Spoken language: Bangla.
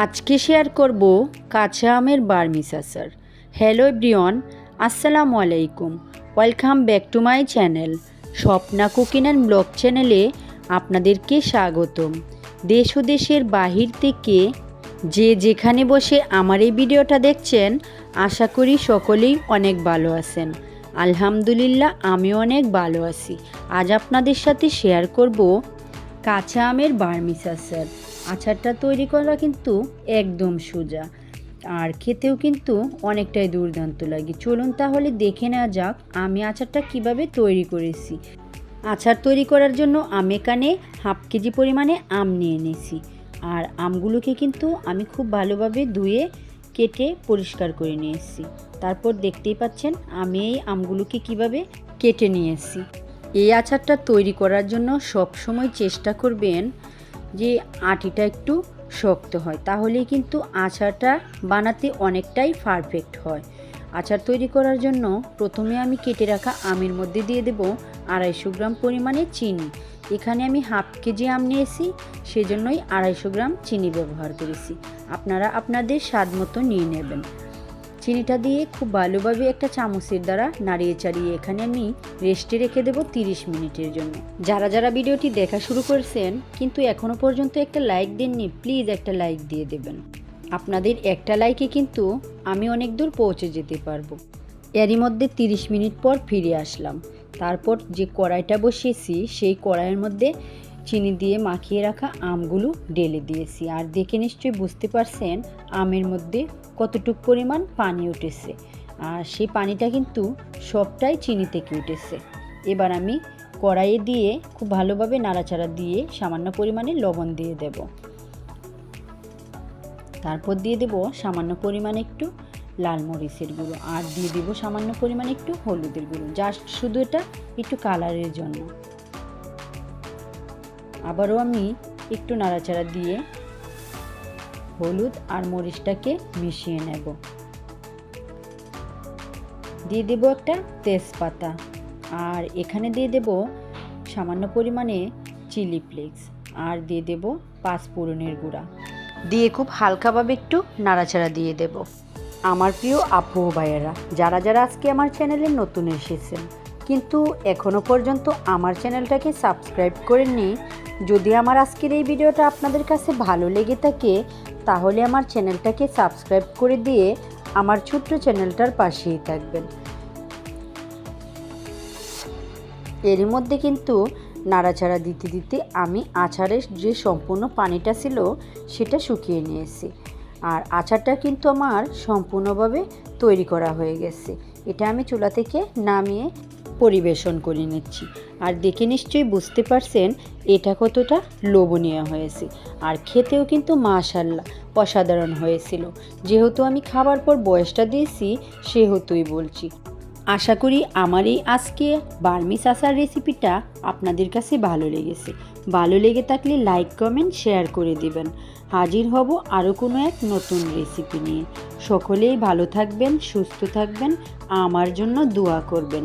আজকে শেয়ার করব কাঁচা আমের বার্মিস আচার হ্যালো ব্রিয়ন আসসালামু আলাইকুম। Welcome back to my channel. Swapna cooking and blog চ্যানেলে আপনাদেরকে স্বাগতম। দেশ ও দেশের বাহির থেকে যে যেখানে বসে আমার এই ভিডিওটা দেখছেন, আশা করি সকলেই অনেক ভালো আছেন। আলহামদুলিল্লাহ, আমিও অনেক ভালো আছি। আজ আপনাদের সাথে শেয়ার করব কাঁচা আমের বার্মিস আচার আচারটা তৈরি করা কিন্তু একদম সোজা। আর খেতেও কিন্তু অনেকটাই দুর্দান্ত লাগে। চলুন তাহলে দেখে নেওয়া যাক আমি আচারটা কীভাবে তৈরি করেছি। আচার তৈরি করার জন্য আমি এখানে হাফ কেজি পরিমাণে আম নিয়ে নিয়েছি। আর আমগুলোকে কিন্তু আমি খুব ভালোভাবে ধুয়ে, কেটে পরিষ্কার করে নিয়ে এসেছি তারপর দেখতেই পাচ্ছেন আমি এই আমগুলোকে কীভাবে কেটে নিয়ে এসেছি এই আচারটা তৈরি করার জন্য সব সময় চেষ্টা করবেন যে আটিটা একটু শক্ত হয়, তাহলেই কিন্তু আচারটা বানাতে অনেকটাই পারফেক্ট হয়। আচার তৈরি করার জন্য প্রথমে আমি কেটে রাখা আমের মধ্যে দিয়ে দেব আড়াইশো গ্রাম পরিমাণে চিনি। এখানে আমি হাফ কেজি আম নিয়েছি, সেজন্যই আড়াইশো গ্রাম চিনি ব্যবহার করেছি। আপনারা আপনাদের স্বাদ মতো নিয়ে নেবেন। চিনিটা দিয়ে খুব ভালোভাবে একটা চামচের দ্বারা নাড়িয়ে চাড়িয়ে এখানে আমি রেস্টে রেখে দেবো তিরিশ মিনিটের জন্য। যারা যারা ভিডিওটি দেখা শুরু করেছেন, কিন্তু এখনও পর্যন্ত একটা লাইক দেননি প্লিজ একটা লাইক দিয়ে দেবেন। আপনাদের একটা লাইকে কিন্তু আমি অনেক দূর পৌঁছে যেতে পারব। এরই মধ্যে তিরিশ মিনিট পর ফিরে আসলাম। তারপর যে কড়াইটা বসিয়েছি, সেই কড়াইয়ের মধ্যে চিনি দিয়ে মাখিয়ে রাখা আমগুলো ঢেলে দিয়েছি। আর দেখে নিশ্চয়ই বুঝতে পারছেন আমের মধ্যে কতটুক পরিমাণ পানি উঠেছে। আর সেই পানিটা কিন্তু সবটাই চিনি থেকে উঠেছে। এবার আমি কড়াইয়ে দিয়ে খুব ভালোভাবে নাড়াচাড়া দিয়ে সামান্য পরিমাণে লবণ দিয়ে দেব। তারপর দিয়ে দেব সামান্য পরিমাণে একটু লাল মরিচের গুঁড়ো। আর দিয়ে দেব সামান্য পরিমাণে একটু হলুদের গুঁড়ো। জাস্ট শুধু এটা একটু কালারের জন্য। আবারও আমি একটু নাড়াচাড়া দিয়ে হলুদ আর মরিচটাকে মিশিয়ে নেব। দিয়ে দেব একটা তেজপাতা আর এখানে দিয়ে দেব সামান্য পরিমাণে চিলি ফ্লেক্স আর দিয়ে দেব পাঁচফোড়নের গুঁড়া। দিয়ে খুব হালকাভাবে একটু নাড়াচাড়া দিয়ে দেব। আমার প্রিয় আপু ভাইয়েরা, যারা যারা আজকে আমার চ্যানেলে নতুন এসেছেন, কিন্তু এখনও পর্যন্ত আমার চ্যানেলটাকে সাবস্ক্রাইব করেননি যদি আমার আজকের এই ভিডিওটা আপনাদের কাছে ভালো লেগে থাকে, তাহলে আমার চ্যানেলটাকে সাবস্ক্রাইব করে দিয়ে আমার ছোট্ট চ্যানেলটার পাশেই থাকবেন। এরই মধ্যে কিন্তু নাড়াচাড়া দিতে দিতে আমি আচারের যে সম্পূর্ণ পানিটা ছিল, সেটা শুকিয়ে নিয়েছি। আর আচারটা কিন্তু আমার সম্পূর্ণভাবে তৈরি করা হয়ে গেছে। এটা আমি চুলা থেকে নামিয়ে পরিবেশন করে নিচ্ছি। আর দেখে নিশ্চয়ই বুঝতে পারছেন, এটা কতটা লোভনীয় হয়েছে। আর খেতেও কিন্তু মাশাল্লাহ অসাধারণ হয়েছিল। যেহেতু আমি খাবার পর বয়সটা দিয়েছি, সেহেতুই বলছি। আশা করি আমার এই আজকে বার্মিস আচার রেসিপিটা আপনাদের কাছে ভালো লেগেছে। ভালো লেগে থাকলে লাইক, কমেন্ট, শেয়ার করে দিবেন। হাজির হব আরও কোনো এক নতুন রেসিপি নিয়ে। সকলেই ভালো থাকবেন, সুস্থ থাকবেন, আমার জন্য দোয়া করবেন।